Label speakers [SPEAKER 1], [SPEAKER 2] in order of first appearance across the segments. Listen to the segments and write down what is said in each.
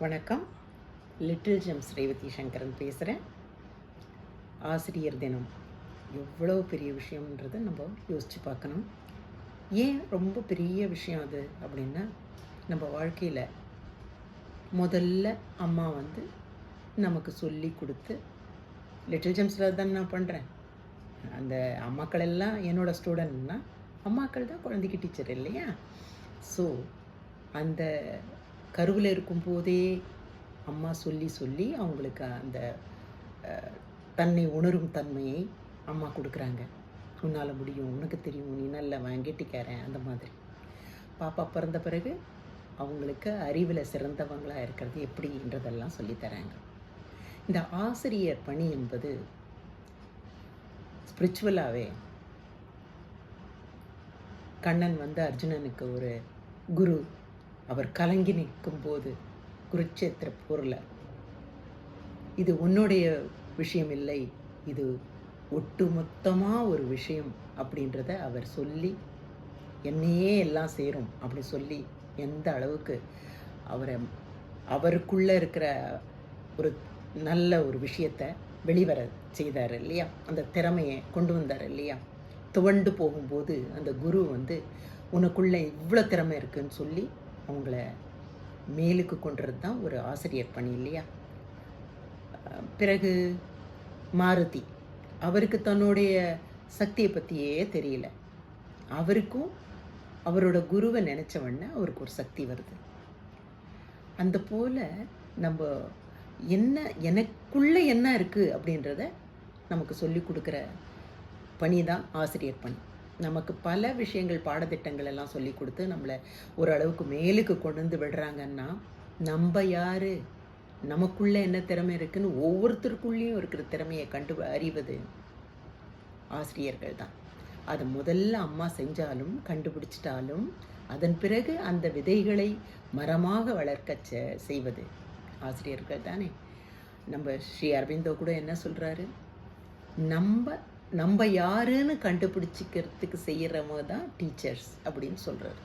[SPEAKER 1] வணக்கம். Little gems Revathi Sankaran பேசுகிறேன் ஆசிரியர் தினம். எவ்வளோ பெரிய விஷயம்ன்றதை நம்ம யோசித்து பார்க்கணும். ஏன் ரொம்ப பெரிய விஷயம் அது அப்படின்னா நம்ம வாழ்க்கையில் முதல்ல அம்மா வந்து நமக்கு சொல்லி கொடுத்து லிட்டில் ஜெம்ஸில் தான் நான் பண்ணுறேன் அந்த அம்மாக்கள் எல்லாம் என்னோடய ஸ்டூடெண்ட்னா அம்மாக்கள் தான் குழந்தைக்கு டீச்சர் இல்லையா? ஸோ அந்த கருவில் இருக்கும்போதே அம்மா சொல்லி சொல்லி அவங்களுக்கு அந்த தன்னை உணரும் தன்மையை அம்மா கொடுக்குறாங்க. உன்னால் முடியும் உனக்கு தெரியும் நீ நல்ல கெட்டிக்காரன் அந்த மாதிரி. பாப்பா பிறந்த பிறகு அவங்களுக்கு அறிவில் சிறந்தவங்களாக இருக்கிறது எப்படின்றதெல்லாம் சொல்லித் தராங்க. இந்த ஆசிரியர் பணி என்பது ஸ்பிரிச்சுவலாகவே கண்ணன் வந்து அர்ஜுனனுக்கு ஒரு குரு அவர் கலங்கி நிற்கும் போது குருட்சேத்திர போரில் இது உன்னுடைய விஷயம் இல்லை இது ஒட்டுமொத்தமாக ஒரு விஷயம் அப்படின்றத அவர் சொல்லி என்னையே எல்லாம் சேரும் அப்படி சொல்லி எந்த அளவுக்கு அவரை அவருக்குள்ளே இருக்கிற ஒரு நல்ல ஒரு விஷயத்தை வெளிவர செய்தார் இல்லையா? அந்த திறமையை கொண்டு வந்தார் இல்லையா? துவண்டு போகும்போது அந்த குரு வந்து உனக்குள்ளே இவ்வளோ திறமை இருக்குன்னு சொல்லி அவங்கள மேலுக்கு கொண்டுறது தான் ஒரு ஆசிரியர் பணி இல்லையா? பிறகு மாருதி அவருக்கு தன்னுடைய சக்தியை பற்றியே தெரியல. அவருக்கும் அவரோட குருவை நினச்ச அவருக்கு ஒரு சக்தி வருது. அந்த போல் நம்ம என்ன எனக்குள்ளே என்ன இருக்குது அப்படின்றத நமக்கு சொல்லி கொடுக்குற பணி தான் ஆசிரியர் பணி. நமக்கு பல விஷயங்கள் பாடத்திட்டங்கள் எல்லாம் சொல்லி கொடுத்து நம்மளை ஓரளவுக்கு மேலுக்கு கொண்டு வந்து விடுறாங்கன்னா நம்ம யார்? நமக்குள்ளே என்ன திறமை இருக்குன்னு ஒவ்வொருத்தருக்குள்ளேயும் இருக்கிற திறமையை கண்டு அறிவது ஆசிரியர்கள் தான் அதை முதல்ல அம்மா செஞ்சாலும் கண்டுபிடிச்சிட்டாலும் அதன் பிறகு அந்த விதைகளை மரமாக வளர்க்க செ- செய்வது ஆசிரியர்கள் தானே நம்ம ஸ்ரீ அரவிந்தோ கூட என்ன சொல்கிறாரு நம்ம நம்ம யாருன்னு கண்டுபிடிச்சிக்கிறதுக்கு செய்கிறவங்க தான் டீச்சர்ஸ் அப்படின்னு சொல்கிறாரு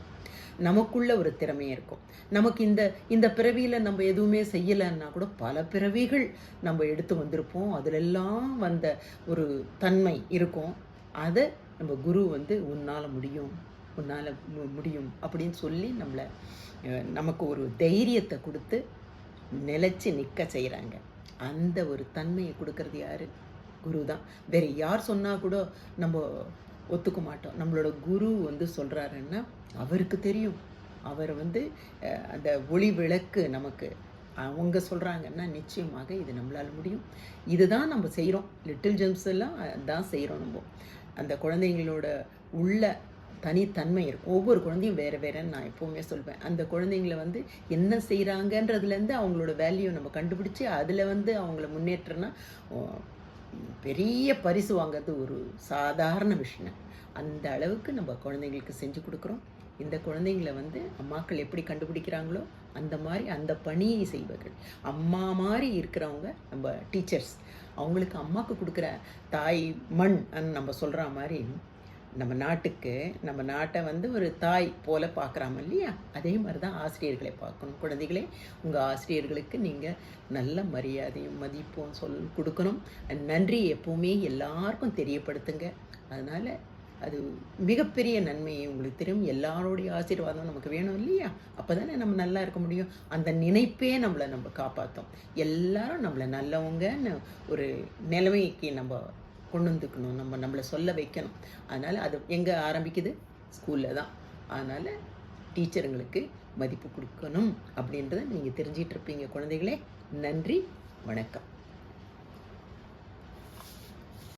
[SPEAKER 1] நமக்குள்ள ஒரு திறமையாக இருக்கும். நமக்கு இந்த இந்த பிறவியில் நம்ம எதுவுமே செய்யலைன்னா கூட பல பிறவிகள் நம்ம எடுத்து வந்திருப்போம். அதிலெல்லாம் வந்த ஒரு தன்மை இருக்கும். அதை நம்ம குரு வந்து உன்னால் முடியும் உன்னால் முடியும் அப்படின்னு சொல்லி நம்மளை நமக்கு ஒரு தைரியத்தை கொடுத்து நிலச்சி நிற்க செய்கிறாங்க அந்த ஒரு தன்மையை கொடுக்கறது யாரு? குரு தான் வேற யார் சொன்னால் கூட நம்ம ஒத்துக்க மாட்டோம். நம்மளோட குரு வந்து சொல்கிறாருன்னா அவருக்கு தெரியும். அவர் வந்து அந்த ஒளி விளக்கு நமக்கு. அவங்க சொல்கிறாங்கன்னா நிச்சயமாக இது நம்மளால் முடியும். இதுதான் நம்ம செய்கிறோம் லிட்டில் ஜெம்ஸ் எல்லாம் தான் செய்கிறோம் நம்ம. அந்த குழந்தைங்களோட உள்ள தனித்தன்மை இருக்கும் ஒவ்வொரு குழந்தையும் வேறு வேறேன்னு நான் எப்போவுமே சொல்வேன். அந்த குழந்தைங்கள வந்து என்ன செய்கிறாங்கன்றதுலேருந்து அவங்களோட வேல்யூ நம்ம கண்டுபிடிச்சி அதில் வந்து அவங்கள முன்னேற்றம்னா பெரிய பரிசு வாங்குறது ஒரு சாதாரண விஷயம். அந்த அளவுக்கு நம்ம குழந்தைங்களுக்கு செஞ்சு கொடுக்குறோம். இந்த குழந்தைங்களை வந்து அம்மாக்கள் எப்படி கண்டுபிடிக்கிறாங்களோ அந்த மாதிரி அந்த பணியை செய்வார்கள். அம்மா மாதிரி இருக்கிறவங்க நம்ம டீச்சர்ஸ் அவங்களுக்கு அம்மாவுக்கு கொடுக்குற தாய் மண் நம்ம சொல்கிற மாதிரி நம்ம நாட்டுக்கு நம்ம நாட்டை வந்து ஒரு தாய் போல பார்க்குறாம இல்லையா? அதே மாதிரி தான் ஆசிரியர்களை பார்க்கணும். குழந்தைகளே உங்கள் ஆசிரியர்களுக்கு நீங்கள் நல்ல மரியாதையும் மதிப்பும் சொல் கொடுக்கணும். நன்றி எப்போவுமே எல்லாருக்கும் தெரியப்படுத்துங்க. அதனால் அது மிகப்பெரிய நன்மையை உங்களுக்கு தெரியும் எல்லாருடைய ஆசீர்வாதம் நமக்கு வேணும் இல்லையா? அப்போ தானே நம்ம நல்லா இருக்க முடியும். அந்த நினைப்பே நம்மளை நம்ம காப்பாற்றும் எல்லாரும் நம்மளை நல்லவங்கன்னு ஒரு நிலைமைக்கு நம்ம கொண்டு வந்துக்கணும் நம்ம நம்மளை சொல்ல வைக்கணும். அதனால் அது எங்கே ஆரம்பிக்குது? ஸ்கூலில் தான். அதனால் டீச்சருங்களுக்கு மதிப்பு கொடுக்கணும் அப்படின்றத நீங்கள் தெரிஞ்சிட்டு இருப்பீங்க குழந்தைகளே. நன்றி வணக்கம்.